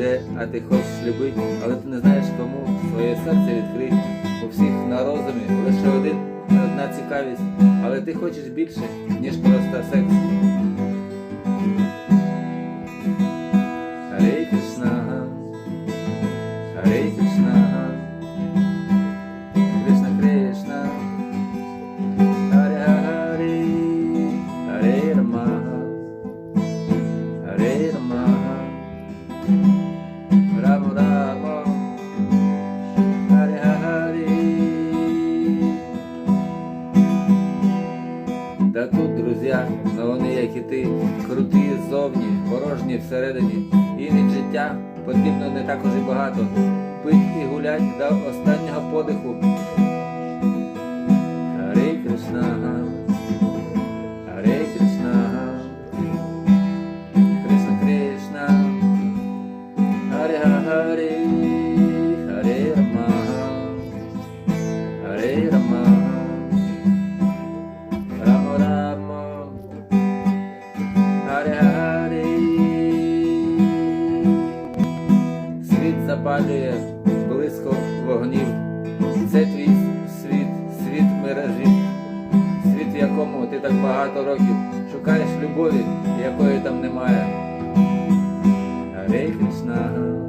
де, а ти хочеш любити, але ти не знаєш кому своє серце відкрити. У всіх на розумі лише один одна цікавість, але ти хочеш більше, ніж просто секс. Кришна, Hare Та тут, друзі, но вони, як і ти, круті ззовні, порожні всередині. І від життя потрібно не так уже багато. Пить і гулять до останнього подиху. Харе Кришна, Харе Кришна, Кришна Кришна, Харе Харе, запалює близько вогнів. Це твій світ, світ миражів, світ, в якому ти так багато років шукаєш любові, якої там немає. Кришна.